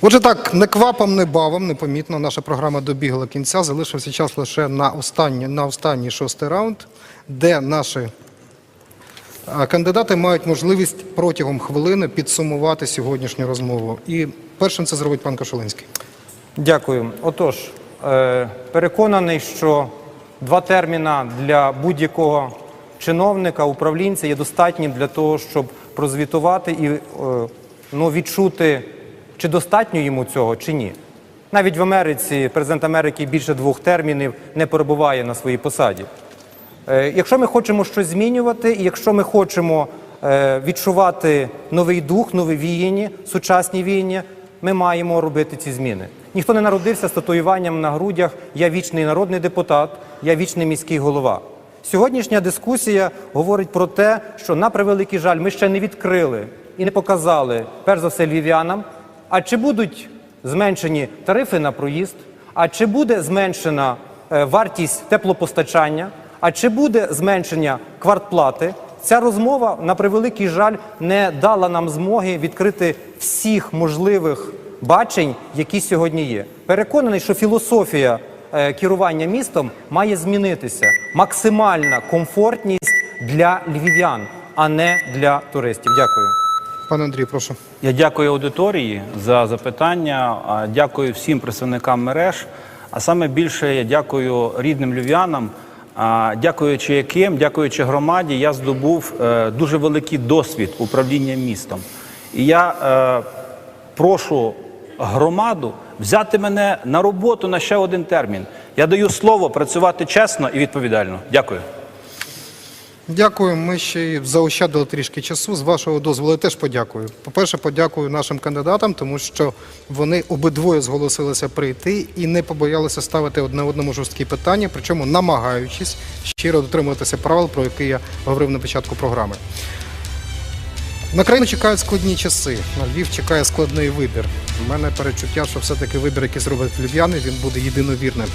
Отже, так, не квапом, не бавом, непомітно. Наша програма добігла кінця. Залишився час лише на останній, на останній шостий раунд, де наші кандидати мають можливість протягом хвилини підсумувати сьогоднішню розмову. І першим це зробить пан Кошулинський. Дякую. Отож, е, переконаний, що два терміна для будь-якого чиновника, управлінця є достатнім для того, щоб прозвітувати і е, ну, відчути, чи достатньо йому цього, чи ні. Навіть в Америці президент Америки більше двох термінів не перебуває на своїй посаді. Е, Якщо ми хочемо щось змінювати, і якщо ми хочемо е, відчувати новий дух, нове віяння, сучасні віяння, ми маємо робити ці зміни. Ніхто не народився з татуюванням на грудях Я вічний народний депутат, я вічний міський голова. Сьогоднішня дискусія говорить про те, що на превеликий жаль, ми ще не відкрили і не показали, перш за все, львів'янам, а чи будуть зменшені тарифи на проїзд, а чи буде зменшена е, вартість теплопостачання, а чи буде зменшення квартплати? Ця розмова, на превеликий жаль, не дала нам змоги відкрити всіх можливих бачень, які сьогодні є. Переконаний, що філософія е, керування містом має змінитися. Максимальна комфортність для львів'ян, а не для туристів. Дякую. Пане Андрій, прошу. Я дякую аудиторії за запитання. Дякую всім представникам мереж. А саме більше я дякую рідним львів'янам. Дякуючи яким, дякуючи громаді, я здобув е, дуже великий досвід управління містом. І я е, прошу громаду взяти мене на роботу на ще один термін. Я даю слово працювати чесно і відповідально. Дякую. Дякую. Ми ще й заощадили трішки часу. З вашого дозволу теж подякую. По-перше, подякую нашим кандидатам, тому що вони обидвоє зголосилися прийти і не побоялися ставити одне одному жорсткі питання, причому намагаючись щиро дотримуватися правил, про які я говорив на початку програми. На країну чекають складні часи. На Львів чекає складний вибір. У мене перечуття, що все-таки вибір, який зроблять львів'яни, він буде єдиновірним.